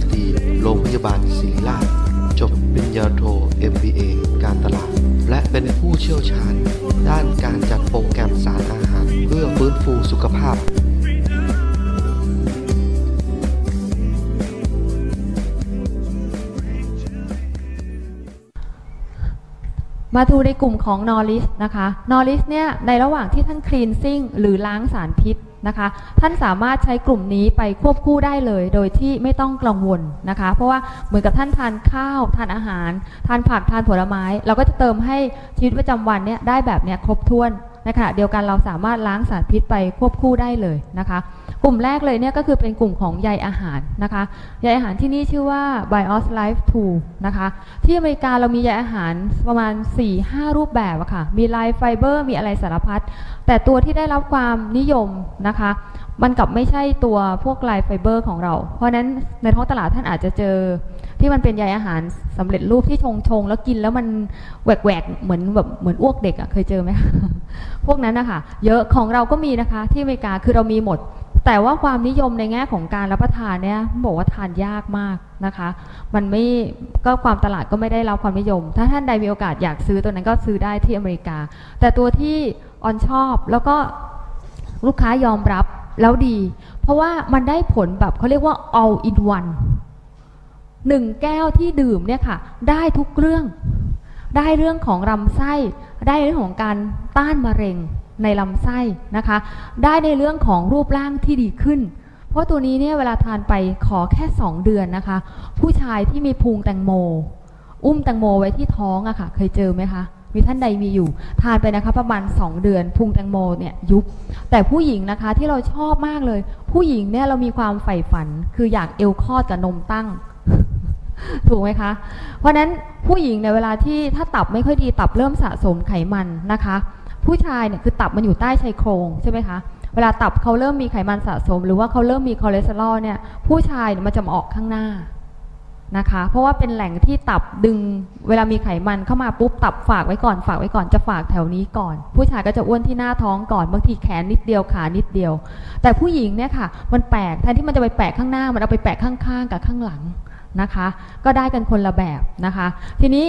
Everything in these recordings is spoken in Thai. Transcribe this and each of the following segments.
บปริญญาตรีโรงพยาบาลศิริราช จบปริญญาโท MBA การตลาด และเป็นผู้เชี่ยวชาญ ด้านการจัดโปรแกรมสารอาหาร เพื่อฟื้นฟูสุขภาพมาดูในกลุ่มของนอริสนะคะ นอริสเนี่ยในระหว่างที่ท่านคลีนซิ่งหรือล้างสารพิษ นะคะ ท่านสามารถใช้กลุ่มนี้ไปควบคู่ได้เลย โดยที่ไม่ต้องกังวลนะคะ เพราะว่าเหมือนกับท่านทานข้าว ทานอาหาร ทานผักทานผลไม้ เราก็จะเติมให้ชีวิตประจำวันเนี่ยได้แบบเนี้ยครบถ้วน ขณะเดียวกันเราสามารถล้างสารพิษไปควบคู่ได้เลยนะคะ กลุ่มแรกเลยเนี่ยก็คือเป็นกลุ่มของใยอาหารนะคะใยอาหารที่นี่ชื่อว่า Bios Life 2 นะคะ ที่อเมริกาเรามีใยอาหารประมาณ 4-5 รูปแบบอะค่ะ มีไลฟ์ไฟเบอร์มีอะไรสารพัดแต่ตัวที่ได้รับความนิยมนะคะ มันกลับไม่ใช่ตัวพวกไลฟ์ไฟเบอร์ของเรา เพราะนั้นในท้องตลาดท่านอาจจะเจอที่มันเป็นใยอาหารสำเร็จรูปที่ชงชงๆแล้วกินแล้วมันแหวกๆเหมือนแบบเหมือนอ้วกเด็กอะเคยเจอไหมพวกนั้นนะคะเยอะของเราก็มีนะคะ ที่อเมริกาคือเรามีหมด แต่ว่าความนิยมในแง่ของการรับประทานเนี่ยบอกว่าทานยากมากนะคะ มันไม่ก็ความตลาดก็ไม่ได้รับความนิยม ถ้าท่านใดมีโอกาสอยากซื้อตัวนั้นก็ซื้อได้ที่อเมริกา แต่ตัวที่ออนชอบแล้วก็ลูกค้ายอมรับ แล้วดี เพราะว่ามันได้ผลแบบเขาเรียกว่า all in one หนึ่งแก้วที่ดื่มเนี่ยค่ะ ได้ทุกเรื่อง ได้เรื่องของลำไส้ ได้เรื่องของการต้านมะเร็งในลำไส้นะคะ ได้ในเรื่องของรูปร่างที่ดีขึ้น เพราะตัวนี้เนี่ยเวลาทานไปขอแค่ 2 เดือนนะคะ ผู้ชายที่มีพุงแตงโม อุ้มแตงโมไว้ที่ท้องอะค่ะ เคยเจอไหมคะ มีท่านใดมีอยู่ ทานไปนะคะประมาณ 2 เดือนพุงแตงโมเนี่ยยุบ แต่ผู้หญิงนะคะที่เราชอบมากเลย ผู้หญิงเนี่ยเรามีความใฝ่ฝันคืออยากเอวคลอดกับนมตั้ง ถูกไหมคะ เพราะนั้นผู้หญิงเนี่ยเวลาที่ถ้าตับไม่ค่อยดีตับเริ่มสะสมไขมันนะคะ ผู้ชายเนี่ยคือตับมันอยู่ใต้ชายโครงใช่ไหมคะเวลาตับเขาเริ่มมีไขมันสะสม หรือว่าเขาเริ่มมีคอเลสเตอรอลเนี่ยผู้ชายเนี่ยมันจะมาออกข้างหน้า นะคะ เพราะว่าเป็นแหล่งที่ตับดึงเวลามีไขมันเข้ามาปุ๊บตับฝากไว้ก่อนฝากไว้ก่อนจะฝากแถวนี้ก่อน ผู้ชายก็จะอ้วนที่หน้าท้องก่อนบางทีแขนนิดเดียวขานิดเดียว แต่ผู้หญิงเนี่ยค่ะ มันแปลกแทนที่มันจะไปแปะข้างหน้ามันเอาไปแปะข้างๆกับข้างหลังนะคะ ก็ได้กันคนละแบบนะคะ ทีนี้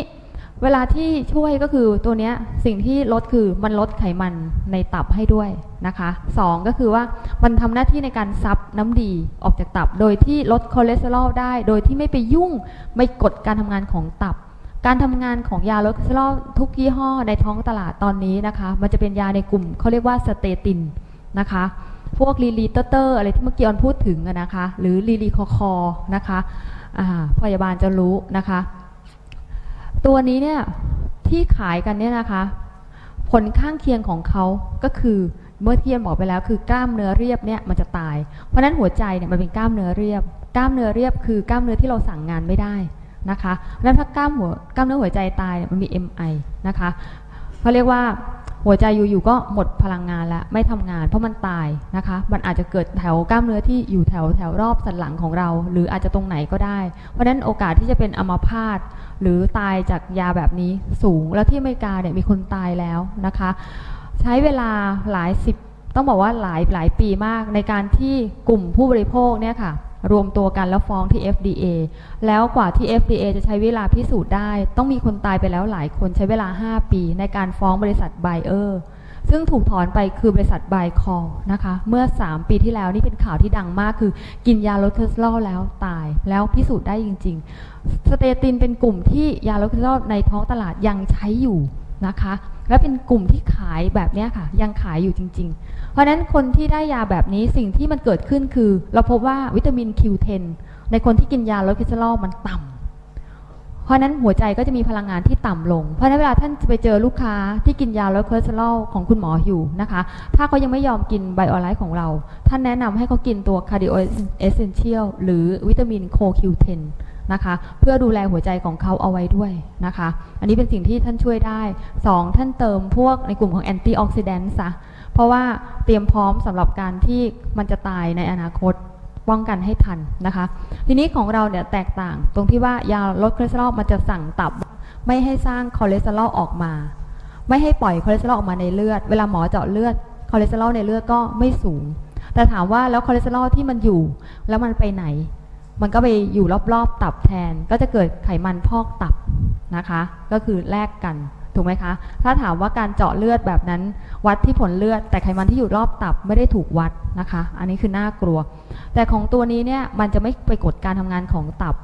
เวลาที่ช่วยก็คือตัวเนี้ยสิ่งที่ลดคือมันลดไขมันในตับให้ด้วยนะคะสองก็คือว่ามันทำหน้าที่ในการซับน้ำดีออกจากตับ โดยที่ลดคอเลสเตอรอลได้ โดยที่ไม่ไปยุ่งไม่กดการทำงานของตับ การทำงานของยาลดคอเลสเตอรอลทุกยี่ห้อในท้องตลาดตอนนี้นะคะ มันจะเป็นยาในกลุ่มเขาเรียกว่าสเตตินนะคะพวกลีลีเตอร์อะไรที่เมื่อกี้ออนพูดถึงนะคะ หรือลีลีคอคอนะคะอ่าพยาบาลจะรู้นะคะ ตัวนี้เนี่ยที่ขายกันเนี่ยนะคะ ผลข้างเคียงของเขาก็คือเมื่อเทียนบอกไปแล้วคือกล้ามเนื้อเรียบเนี่ยมันจะตาย เพราะฉะนั้นหัวใจเนี่ยมันเป็นกล้ามเนื้อเรียบ กล้ามเนื้อเรียบคือกล้ามเนื้อที่เราสั่งงานไม่ได้นะคะเพราะนั้นถ้ากล้ามหัวกล้ามเนื้อหัวใจตายเนี่ยมันมี MI นะคะเขาเรียกว่า หัวใจอยู่ๆก็หมดพลังงานแล้วไม่ทำงาน เพราะมันตายนะคะ มันอาจจะเกิดแถวกล้ามเนื้อที่อยู่แถวแถวรอบสันหลังของเรา หรืออาจจะตรงไหนก็ได้ เพราะฉะนั้นโอกาสที่จะเป็นอัมพาตหรือตายจากยาแบบนี้สูง แล้วที่อเมริกาเนี่ยมีคนตายแล้วนะคะ ใช้เวลาหลายสิบต้องบอกว่าหลายหลายปีมากในการที่กลุ่มผู้บริโภคเนี่ยค่ะ รวมตัวกันแล้วฟ้องที่ FDA แล้วกว่าที่ FDA จะใช้เวลาพิสูจน์ได้ ต้องมีคนตายไปแล้วหลายคนใช้เวลา 5 ปี ในการฟ้องบริษัทไบเออร์ซึ่งถูกถอนไปคือบริษัทไบคอนะคะ เมื่อ 3 ปีที่แล้วนี่เป็นข่าวที่ดังมากคือกินยาลดคอเลสเตอรอลแล้วตายแล้วพิสูจน์ได้จริง ๆ สเตตินเป็นกลุ่มที่ยาลดคอเลสเตอรอลในท้องตลาดยังใช้อยู่ นะคะ และเป็นกลุ่มที่ขายแบบนี้ค่ะ ยังขายอยู่จริง ๆ เพราะนั้นคนที่ได้ยาแบบนี้สิ่งที่มันเกิดขึ้นคือ เราพบว่าวิตามิน Q10 ในคนที่กินยาลดคอเลสเตอรอลมันต่ำเพราะนั้นหัวใจก็จะมีพลังงานที่ต่ำลง เพราะนั้นเวลาท่านจะไปเจอลูกค้าที่กินยาลดคอเลสเตอรอลของคุณหมออยู่นะคะ ถ้าเขายังไม่ยอมกินไบโอไลท์ของเรา ท่านแนะนำให้เขากินตัว Cardio Essential หรือวิตามิน CoQ10 นะคะ เพื่อดูแลหัวใจของเขาเอาไว้ด้วยนะคะ อันนี้เป็นสิ่งที่ท่านช่วยได้ 2 ท่านเติมพวกในกลุ่มของแอนตี้ออกซิแดนต์ซะเพราะว่าเตรียมพร้อมสำหรับการที่มันจะตายในอนาคตป้องกันให้ทันนะคะ ทีนี้ของเราเนี่ยแตกต่างตรงที่ว่ายาลดคอเลสเตอรอลมันจะสั่งตับ ไม่ให้สร้างคอเลสเตอรอลออกมา ไม่ให้ปล่อยคอเลสเตอรอลออกมาในเลือด เวลาหมอเจาะเลือดคอเลสเตอรอลในเลือดก็ไม่สูง แต่ถามว่าแล้วคอเลสเตอรอลที่มันอยู่ แล้วมันไปไหน มันก็ไปอยู่รอบๆ ตับแทน ก็จะเกิดไขมันพอกตับนะคะ ก็คือแลกกันถูกไหมคะ ถ้าถามว่าการเจาะเลือดแบบนั้น วัดที่ผลเลือด แต่ไขมันที่อยู่รอบตับไม่ได้ถูกวัดนะคะ อันนี้คือน่ากลัว แต่ของตัวนี้เนี่ยมันจะไม่ไปกดการทำงานของตับ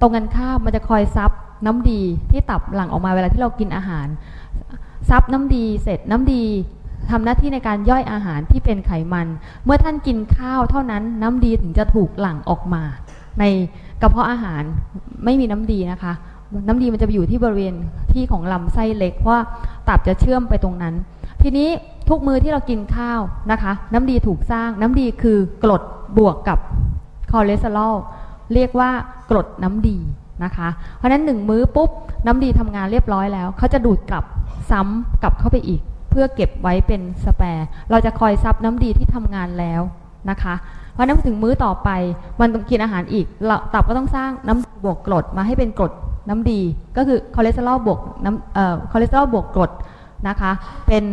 ตรงกันข้ามมันจะคอยซับน้ำดีที่ตับหลั่งออกมาเวลาที่เรากินอาหาร ซับน้ำดีเสร็จน้ำดีทำหน้าที่ในการย่อยอาหารที่เป็นไขมัน เมื่อท่านกินข้าวเท่านั้นน้ำดีถึงจะถูกหลั่งออกมา ในกระเพาะอาหารไม่มีน้ำดีนะคะ น้ำดีมันจะไปอยู่ที่บริเวณที่ของลำไส้เล็กเพราะว่าตับจะเชื่อมไปตรงนั้น ทีนี้ทุกมือที่เรากินข้าวนะคะ น้ำดีถูกสร้างน้ำดีคือกรดบวกกับคอเลสเตอรอลเรียกว่ากรดน้ำดีนะคะ เพราะฉะนั้นหนึ่งมื้อปุ๊บน้ำดีทำงานเรียบร้อยแล้วเขาจะดูดกลับซ้ำกลับเข้าไปอีก เพื่อเก็บไว้เป็นสแปร์ เราจะคอยซับน้ำดีที่ทำงานแล้ว นะคะ เพราะนั้นถึงมื้อต่อไปมันต้องกินอาหารอีกเราตับก็ต้องสร้างน้ำบวกกรดมาให้เป็นกรดน้ำดี ก็คือคอเลสเตอรอลบวกน้ำเอ่อคอเลสเตอรอลบวกกรดนะคะ เป็น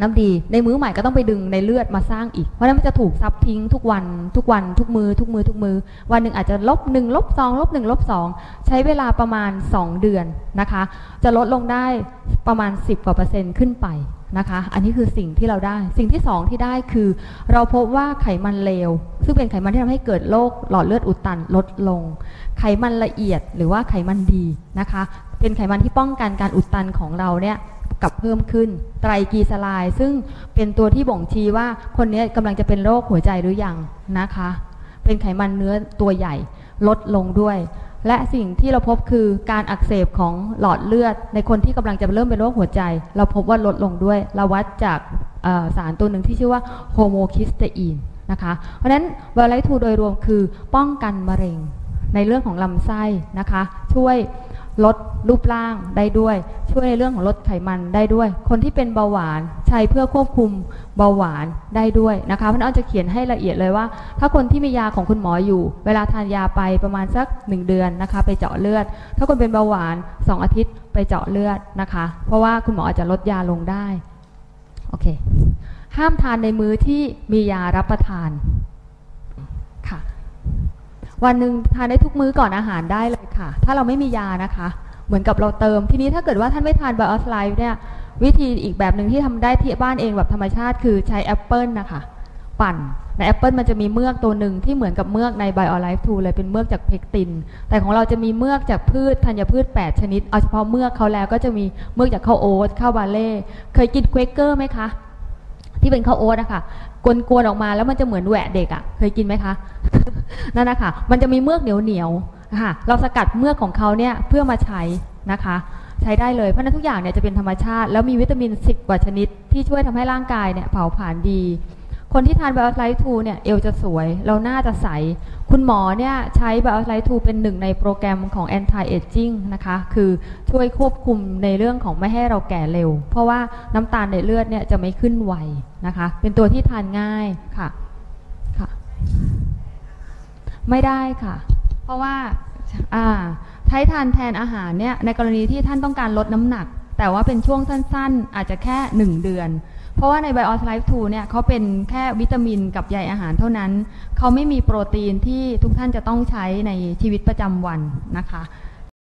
น้ำดีในมื้อใหม่ก็ต้องไปดึงในเลือดมาสร้างอีก เพราะนั้นมันจะถูกซับทิ้งทุกวันทุกวันทุกมือทุกมือทุกมือ วันหนึ่งอาจจะลบหนึ่งลบสองลบหนึ่งลบสองใช้เวลาประมาณ 2 เดือนนะคะ จะลดลงได้ประมาณ 10กว่าเปอร์เซ็นต์ขึ้นไปนะคะ อันนี้คือสิ่งที่เราได้ สิ่งที่ 2 ที่ได้คือ เราพบว่าไขมันเลว ซึ่งเป็นไขมันที่ทำให้เกิดโรคหลอดเลือดอุดตันลดลง ไขมันละเอียดหรือว่าไขมันดีนะคะ เป็นไขมันที่ป้องกันการอุดตันของเราเนี่ยกับเพิ่มขึ้น ไตรกลีเซอไรด์ซึ่งเป็นตัวที่บ่งชี้ว่าคนนี้กำลังจะเป็นโรคหัวใจหรือยังนะคะ เป็นไขมันเนื้อตัวใหญ่ลดลงด้วย และสิ่งที่เราพบคือการอักเสบของหลอดเลือด ในคนที่กำลังจะเริ่มเป็นโรคหัวใจ เราพบว่าลดลงด้วย เราวัดจากสารตัวหนึ่งที่ชื่อว่าโฮโมคิสเตอีนนะคะ เพราะฉะนั้นวาไลทูโดยรวมคือป้องกันมะเร็งในเรื่องของลำไส้นะคะ ช่วย ลดรูปร่างได้ด้วย ช่วยในเรื่องของลดไขมันได้ด้วย คนที่เป็นเบาหวานใช้เพื่อควบคุมเบาหวานได้ด้วยนะคะเพราะนั้นเอจะเขียนให้ละเอียดเลยว่า ถ้าคนที่มียาของคุณหมออยู่ เวลาทานยาไปประมาณสัก 1 เดือนนะคะ ไปเจาะเลือด ถ้าคนเป็นเบาหวาน 2 อาทิตย์ไปเจาะเลือดนะคะ เพราะว่าคุณหมออาจจะลดยาลงได้โอเคห้ามทานในมื้อที่มียารับประทาน วันหนึ่งทานได้ทุกมื้อก่อนอาหารได้เลยค่ะ ถ้าเราไม่มียานะคะ เหมือนกับเราเติม ทีนี้ถ้าเกิดว่าท่านไม่ทานไบโอสไลด์เนี่ย วิธีอีกแบบหนึ่งที่ทำได้ที่บ้านเองแบบธรรมชาติ คือใช้แอปเปิลนะคะ ปั่นในแอปเปิลมันจะมีเมือกตัวหนึ่งที่เหมือนกับเมือกใน BioLife 2เลยเป็นเมือกจากเพกติน แต่ของเราจะมีเมือกจากพืชธัญพืช 8 ชนิด เอาเฉพาะเมือกเขาแล้วก็จะมีเมือกจากข้าวโอ๊ตข้าวบาเล่ เคยกินเควกเกอร์ไหมคะ ที่เป็นข้าวโอ๊ตนะคะกวนๆออกมาแล้วมันจะเหมือนแหวะเด็กอะเคยกินไหมคะนั่นนะคะมันจะมีเมือกเหนียวเหนียวๆค่ะเราสกัดเมือกของเขาเนี่ยเพื่อมาใช้นะคะ ใช้ได้เลยเพราะนั้นทุกอย่างเนี่ยจะเป็นธรรมชาติ แล้วมีวิตามิน 10 กว่าชนิด ที่ช่วยทำให้ร่างกายเนี่ยเผาผลาญดี คนที่ทานไบโอไลท์ทูเนี่ยเอวจะสวย เราหน้าจะใส คุณหมอเนี่ยใช้ไบโอไลท์ทูเป็นหนึ่งในโปรแกรมของ anti aging นะคะ คือช่วยควบคุมในเรื่องของไม่ให้เราแก่เร็ว เพราะว่าน้ำตาลในเลือดเนี่ยจะไม่ขึ้นไวนะคะ เป็นตัวที่ทานง่ายค่ะค่ะ ไม่ได้ค่ะ เพราะว่าอ่าใช้ทานแทนอาหารเนี่ยในกรณีที่ท่านต้องการลดน้ำหนัก แต่ว่าเป็นช่วงสั้นๆ อาจจะแค่ 1 เดือน เพราะว่าใน Bios Life 2เนี่ยเขาเป็นแค่วิตามินกับใยอาหารเท่านั้น เขาไม่มีโปรตีนที่ทุกท่านจะต้องใช้ในชีวิตประจำวันนะคะ